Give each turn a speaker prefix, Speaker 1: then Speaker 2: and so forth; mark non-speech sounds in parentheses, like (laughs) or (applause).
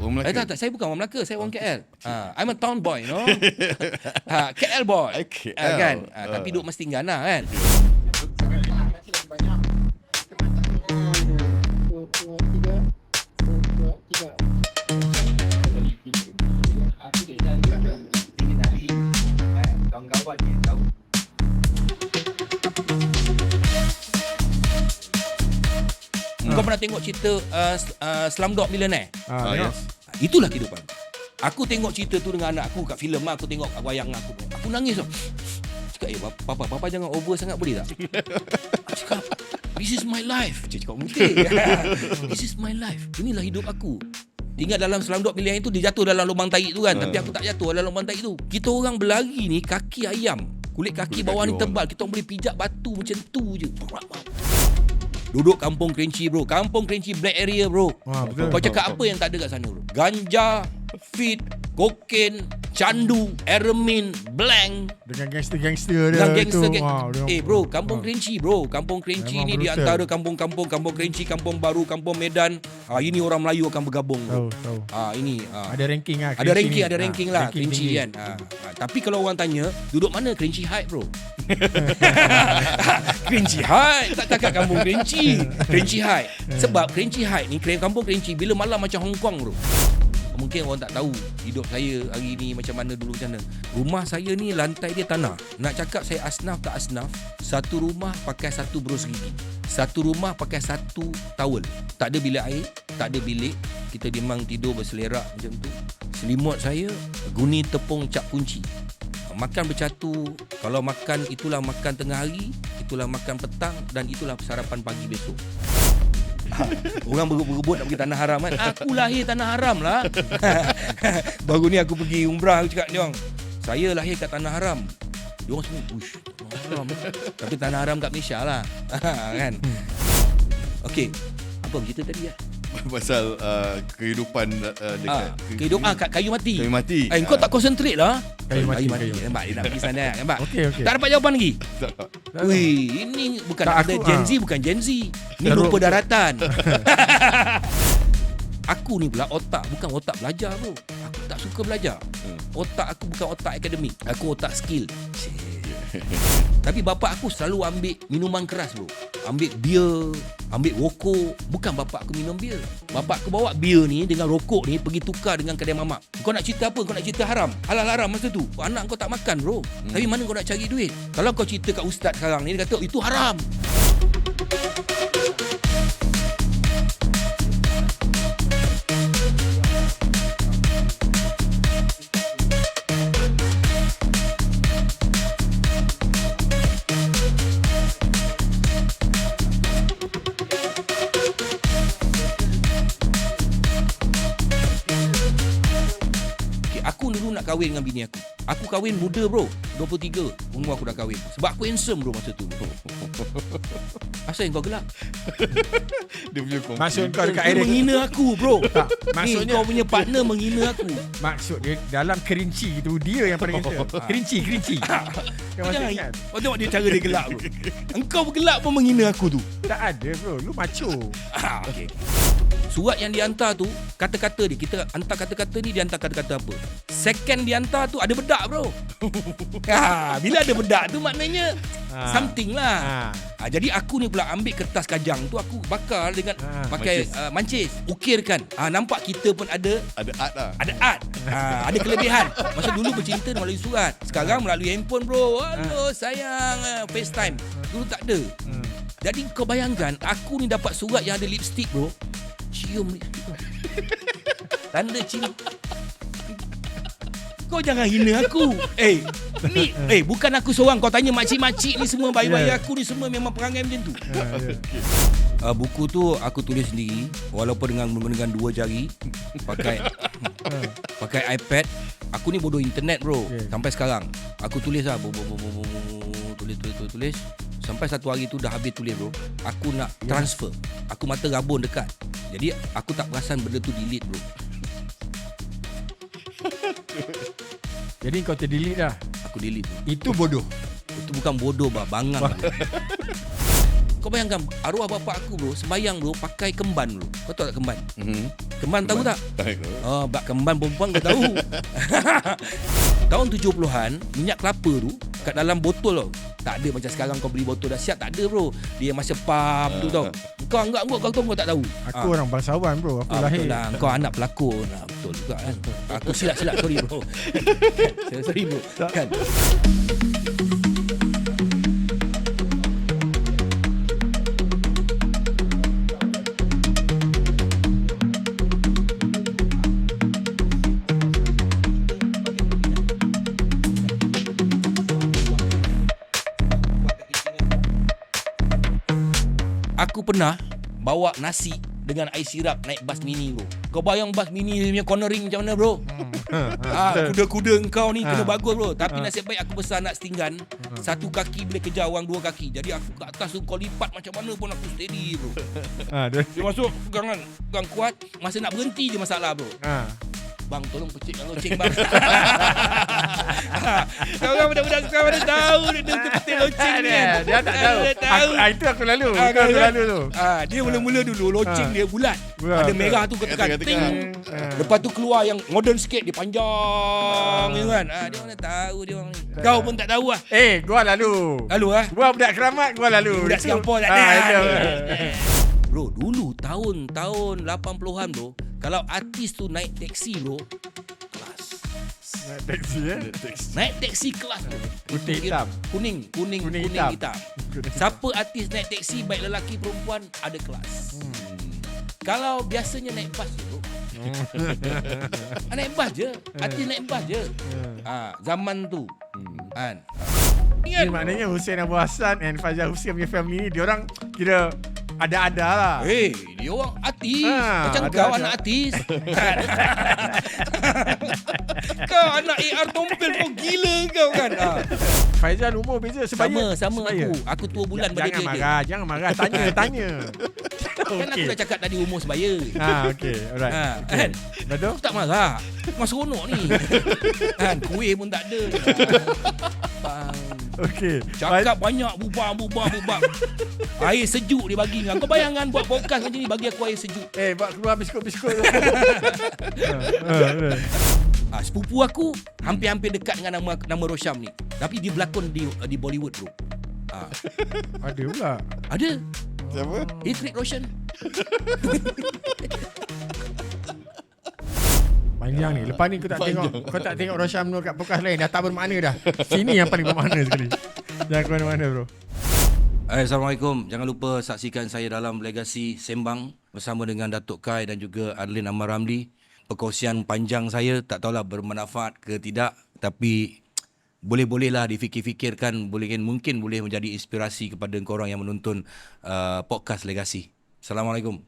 Speaker 1: Orang Melaka.
Speaker 2: Eh tak tak saya bukan orang Melaka, saya orang KL. Ha, I'm a town boy, no. ha, KL boy.
Speaker 1: KL.
Speaker 2: Ha, kan? Ha,
Speaker 1: Ah.
Speaker 2: tapi duduk mesti Gana kan. Tengok cerita uh, uh, Slumdog Millionaire?
Speaker 1: Ah,
Speaker 3: Ah,
Speaker 1: yes.
Speaker 2: Ha, Itulah kehidupan. Aku tengok cerita tu dengan anak aku kat filem. Aku tengok wayang aku. Aku nangis tau. Cakap, eh papa, papa jangan over sangat boleh tak? Aku cakap, this is my life. Cik cakap mungkin. (laughs) this is my life. Inilah hidup aku. Tinggal dalam Slumdog Millionaire tu, dia jatuh dalam lubang tahi tu kan. Tapi aku tak jatuh dalam lubang tahi tu. Kita orang berlari ni kaki ayam. Kulit kaki
Speaker 1: Kulit
Speaker 2: bawah
Speaker 1: kaki
Speaker 2: ni
Speaker 1: orang.
Speaker 2: tebal. Kita orang boleh pijak batu macam tu je. Duduk kampung Kerinci bro. Kampung Kerinci black area bro.
Speaker 3: Wah, betul.
Speaker 2: Kau cakap apa yang tak ada kat sana bro? Ganja, fit, kokain, candu, eramin, blank,
Speaker 3: Dengan gangster-gangster dia
Speaker 2: dengan gangster
Speaker 3: tu.
Speaker 2: gang.
Speaker 3: Dia-
Speaker 2: eh bro, kampung
Speaker 3: Ah.
Speaker 2: Kerinci bro. Kampung Kerinci ni di antara kampung-kampung kampung Kerinci, kampung baru, kampung Medan. Ah ini orang Melayu akan bergabung bro.
Speaker 3: Tahu, tahu.
Speaker 2: Ah ini ah.
Speaker 3: Ada ranking lah.
Speaker 2: Ada ranking,
Speaker 3: ni.
Speaker 2: ada
Speaker 3: Ah,
Speaker 2: ranking lah
Speaker 3: ranking
Speaker 2: Kerinci
Speaker 3: tinggi.
Speaker 2: kan. Ha. ha. Tapi kalau orang tanya, duduk mana Kerinci Height bro? (laughs) Kerinci Height, tak cakap kampung Kerinci. (laughs) Kerinci Height. Sebab Kerinci Height ni, kampung Kerinci bila malam macam Hong Kong bro. Mungkin orang tak tahu hidup saya hari ni macam mana dulu macam mana. Rumah saya ni lantai dia tanah. Nak cakap saya asnaf tak asnaf, satu rumah pakai satu bros gigi. Satu rumah pakai satu towel. Tak ada bilik air, tak ada bilik. Kita memang tidur berselerak macam tu. Selimut saya guni tepung cap kunci. Makan bercatu. Kalau makan itulah makan tengah hari, itulah makan petang dan itulah sarapan pagi besok. Orang berebut-berebut nak pergi tanah haram kan. Aku lahir tanah haram lah. (laughs) Baru ni aku pergi umrah aku cakap dia orang. Saya lahir kat tanah haram. Dia orang semua, ush, tanah haram. Tapi tanah haram kat Malaysia lah. (laughs) kan? Okey. Apa cerita tadi ya? (laughs)
Speaker 1: Pasal uh, kehidupan uh, dekat
Speaker 2: Ah, kehidupan ah, kat kayu mati.
Speaker 1: Kayu mati.
Speaker 2: Eh, kau
Speaker 1: Ah.
Speaker 2: tak concentrate lah.
Speaker 3: Kayu mati, kayu mati.
Speaker 2: Nampak dia nak pergi sana. Nampak?
Speaker 3: Okey, okey.
Speaker 2: Tak dapat jawapan lagi?
Speaker 1: Tak.
Speaker 2: Wih, ini bukan
Speaker 3: Tak,
Speaker 2: ada
Speaker 3: aku,
Speaker 2: Gen
Speaker 3: ah.
Speaker 2: Z bukan Gen Z. Ni
Speaker 3: Teruk.
Speaker 2: rupa daratan. (laughs) (laughs) aku ni pula otak bukan otak belajar bro. Aku tak suka belajar.
Speaker 1: Hmm.
Speaker 2: Otak aku bukan otak akademik. Aku otak skill. (laughs) Tapi bapak aku selalu ambil minuman keras bro. Ambil beer, ambil rokok. Bukan bapak aku minum beer. Bapak aku bawa beer ni dengan rokok ni pergi tukar dengan kedai mamak. Kau nak cerita apa? Kau nak cerita haram? Halal haram masa tu. Anak kau tak makan bro. Hmm. Tapi mana kau nak cari duit? Kalau kau cerita kat ustaz sekarang ni dia kata itu haram. Kahwin dengan bini aku. Aku kahwin muda bro. 23. Umur aku dah kahwin. Sebab aku handsome bro masa tu. (laughs) Asal yang kau gelak?
Speaker 1: Dia punya confidence.
Speaker 3: Maksud kau dekat
Speaker 2: Dia
Speaker 3: area
Speaker 2: menghina aku bro.
Speaker 3: Tak,
Speaker 2: Ni
Speaker 3: maksudnya-
Speaker 2: kau punya partner menghina aku.
Speaker 3: Maksud dia dalam kerinci tu dia yang paling kata. (laughs) Kerinci, kerinci. (laughs) Kau masih ingat?
Speaker 2: Kau tengok dia cara dia gelak bro. Engkau bergelak pun menghina aku tu.
Speaker 3: Tak ada bro. Lu macho.
Speaker 2: Ah, okay. Surat yang dihantar tu Kata-kata dia. Kita hantar kata-kata ni Dia hantar kata-kata apa? Second dihantar tu Ada bedak bro. (laughs) Ha, Bila ada bedak tu Maknanya
Speaker 3: Ah.
Speaker 2: Something lah.
Speaker 3: Ha.
Speaker 2: ha, Jadi aku ni pula Ambil kertas kajang tu Aku bakar dengan
Speaker 3: Ah,
Speaker 2: Pakai
Speaker 1: mancis.
Speaker 2: uh, mancis. Ukirkan. Ha, Nampak kita pun ada
Speaker 1: Ada art lah.
Speaker 2: ada art. Ha, Ada kelebihan. Masa dulu bercerita melalui surat. Sekarang melalui handphone bro. Halo sayang ah, FaceTime. Dulu tak ada.
Speaker 3: Hmm.
Speaker 2: jadi kau bayangkan Aku ni dapat surat yang ada lipstick bro Cium. (laughs) Tanda cium Kau jangan hina aku. Eh Ni (laughs) Eh bukan aku seorang. Kau tanya makcik-makcik ni semua Bayi-bayi
Speaker 3: Yeah.
Speaker 2: aku ni semua Memang perangai macam tu.
Speaker 3: Ha, ya.
Speaker 2: uh, Buku tu aku tulis sendiri Walaupun dengan menggunakan dua jari. Pakai (laughs) Pakai iPad. Aku ni bodoh internet bro.
Speaker 3: Okay.
Speaker 2: Sampai sekarang. Aku tulis lah Tulis tulis tulis tulis. Sampai satu hari tu dah habis tulis bro. Aku nak
Speaker 3: Ya.
Speaker 2: transfer. Aku mata rabun dekat Jadi aku tak perasan benda tu delete bro (laughs)
Speaker 3: Jadi kau terdelete dah.
Speaker 2: Aku delete bro
Speaker 3: Itu bodoh.
Speaker 2: Itu bukan bodoh bah Bangang bro. (laughs) Kau bayangkan arwah bapak aku bro sembayang bro pakai kemban bro. Kau tahu tak kemban?
Speaker 1: Mhm.
Speaker 2: Kemban tahu tak?
Speaker 1: Tak.
Speaker 2: Oh, bak kemban perempuan kau tahu. (laughs) Tahun 70-an, minyak kelapa tu kat dalam botol tau. Tak ada macam sekarang kau beli botol dah siap, tak ada bro. Dia masa pump tu tau. Kau anggap kau tahu kau tak tahu.
Speaker 3: Aku orang bangsawan bro. Aku
Speaker 2: Ah,
Speaker 3: lahir.
Speaker 2: lah. Kau anak pelakon. Ah, betul juga kan. Aku silap-silap. Sorry bro. (laughs) sorry bro. Kan. Aku pernah bawa nasi dengan air sirap naik bas mini bro. Kau bayang bas mini dia punya cornering macam mana bro? Ah, kuda-kuda kau ni kena
Speaker 3: Ah.
Speaker 2: bagus bro. Tapi
Speaker 3: Ah.
Speaker 2: nasib baik aku besar anak setinggan. Satu kaki boleh kejar orang dua kaki. Jadi aku kat atas tu kau lipat macam mana pun aku steady bro. (laughs)
Speaker 3: Ha, dia.
Speaker 2: Masuk pegangan, pegang kuat. Masa nak berhenti je masalah bro.
Speaker 3: Ha.
Speaker 2: Bang tolong pecikkan loceng bang. (laughs) Kau kan budak-budak sekarang mana tahu dia dia petik loceng ni.
Speaker 3: Dia, dia tak tahu.
Speaker 2: Dia tahu.
Speaker 3: Aku, ah, itu aku lalu. Itu aku
Speaker 2: kan?
Speaker 3: lalu tu.
Speaker 2: Ah, dia mula-mula dulu loceng
Speaker 3: Ah.
Speaker 2: dia bulat.
Speaker 3: Bulat.
Speaker 2: Ada merah tu kau tekan
Speaker 1: Tekan,
Speaker 2: ting.
Speaker 3: Ah.
Speaker 2: Lepas tu keluar yang modern sikit dia panjang gitu kan. Ah, dia mana tahu dia orang ni. Kau pun tak tahu ah.
Speaker 3: Eh, gua lalu.
Speaker 2: Lalu ah.
Speaker 3: Gua budak keramat, gua lalu.
Speaker 2: Budak
Speaker 3: Itu-
Speaker 2: Singapura tak ada. Bro, dulu tahun-tahun 80-an bro, kalau artis tu naik taksi bro.
Speaker 3: Naik Taxi eh.
Speaker 2: Naik taksi kelas bro.
Speaker 3: Putih hitam.
Speaker 2: Kuning, kuning,
Speaker 3: Kuning
Speaker 2: kuning,
Speaker 3: hitam.
Speaker 2: hitam. Siapa artis naik taksi baik lelaki perempuan ada kelas.
Speaker 3: Hmm.
Speaker 2: Kalau biasanya naik bas je bro. (laughs) Ah, naik bas je. Artis naik bas je. Ah, zaman tu. Kan.
Speaker 3: Ini maknanya Hussein Abu Hassan and Fajar Hussein punya family ni, dia orang kira ada-ada lah.
Speaker 2: Eh, dia orang artis.
Speaker 3: Ah,
Speaker 2: Macam
Speaker 3: ada,
Speaker 2: kau
Speaker 3: ada.
Speaker 2: anak artis. (laughs) Kau anak AR Tompel kau gila kau kan. Ah.
Speaker 3: Faizal umur beza sebaya.
Speaker 2: Sama, sama
Speaker 3: sebaya.
Speaker 2: aku. Aku tua bulan pada
Speaker 3: Jangan
Speaker 2: dia. je.
Speaker 3: marah, jangan marah. Tanya, (laughs) tanya.
Speaker 2: Kan aku dah cakap tadi umur sebaya.
Speaker 3: Ha, okey. Alright.
Speaker 2: Ha,
Speaker 3: Okay.
Speaker 2: kan?
Speaker 3: Tu?
Speaker 2: Aku tak marah. Mas seronok ni. (laughs) kan, kuih pun tak ada. Bang.
Speaker 3: Okey.
Speaker 2: Cakap banyak bubang, bubang, bubang. (laughs) air sejuk dia bagi kau. Kau bayangkan buat podcast macam ni bagi aku air sejuk.
Speaker 3: Eh, buat keluar biskut-biskut tu. (laughs) Ha, ha, ha.
Speaker 2: Ah, sepupu aku hampir-hampir dekat dengan nama nama Rosham ni. Tapi dia berlakon di di Bollywood bro. Ah,
Speaker 3: Ada pula.
Speaker 2: ada.
Speaker 1: Siapa?
Speaker 2: Ithrik Roshan. (laughs)
Speaker 3: Panjang ni. Lepas ni kau tak tengok kau tak tengok Rosham Nur kat podcast lain dah tak bermakna dah. Sini yang paling bermakna sekali. Jangan ke mana-mana bro.
Speaker 2: Hai, Assalamualaikum. Jangan lupa saksikan saya dalam Legasi Sembang bersama dengan Datuk Kai dan juga Arlin Amar Ramli. Perkongsian panjang saya tak tahulah bermanfaat ke tidak tapi boleh-bolehlah difikir-fikirkan boleh mungkin boleh menjadi inspirasi kepada korang yang menonton uh, podcast Legasi. Assalamualaikum.